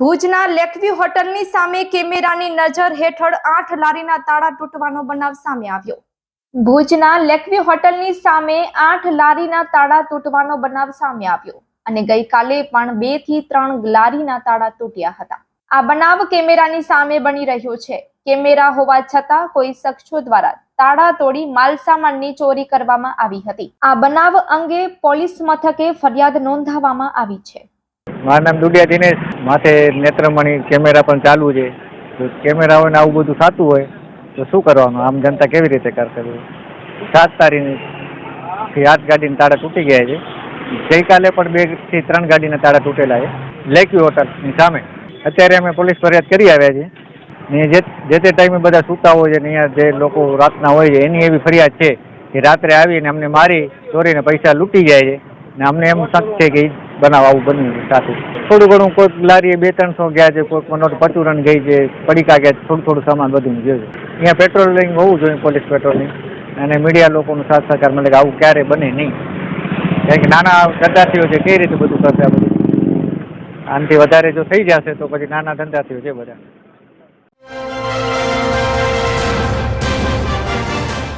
ભુજના લેકવ્યુ હોટલની સામે કેમેરાની નજર હેઠળ આઠ લારીના તાળા તૂટવાનો બનાવ સામે આવ્યો. ભુજના લેકવ્યુ હોટલની સામે આઠ લારીના તાળા તૂટવાનો બનાવ સામે આવ્યો અને ગઈકાલે પણ બેથી ત્રણ લારીના તાળા તૂટ્યા હતા. આ બનાવ કેમેરાની સામે બની રહ્યો છે. કેમેરા હોવા છતાં કોઈ શખ્સો દ્વારા તાળા તોડી માલસામાનની ચોરી કરવામાં આવી હતી. આ બનાવ અંગે પોલીસ મથકે ફરિયાદ નોંધાવવામાં આવી છે. મારું નામ દુડિયા દિનેશ. માથે નેત્રમણી કેમેરા પણ ચાલુ છે. તો કેમેરા હોય ને આવું બધું થતું હોય, તો શું કરવાનું? આમ જનતા કેવી રીતે કરશે સાત તારીખથી આઠ ગાડીના તાળા તૂટી ગયા છે. ગઈકાલે પણ બેથી ત્રણ ગાડીના તાળા તૂટેલા છે. લેક્યુ હોટલની સામે. અત્યારે અમે પોલીસ ફરિયાદ કરી આવ્યા છીએ. ને જે જે તે ટાઈમે બધા સૂતા હોય છે ને અહીંયા જે લોકો રાતના હોય છે, એની એવી ફરિયાદ છે કે રાત્રે આવીને અમને મારી ચોરીને પૈસા લૂંટી જાય છે. ને અમને એમ શક છે કે બનાવ આવું બન્યું સાથે. થોડું ઘણું કોઈક લારીએ બે ત્રણસો ગયા છે, કોઈક નોટ પચુરન ગઈ છે, પડીકા ગયા છે, થોડું થોડું સામાન બધું ગયું છે. અહીંયા પેટ્રોલિંગ હોવું જોઈએ પોલીસ પેટ્રોલિંગ અને મીડિયા લોકોનો સાથ સહકાર મળે કે આવું ક્યારે બને નહીં. કારણ કે નાના ધંધાર્થીઓ છે કઈ રીતે બધું કરશે આ બધું? આનાથી વધારે જો થઈ જશે તો પછી નાના ધંધાર્થીઓ છે બધા.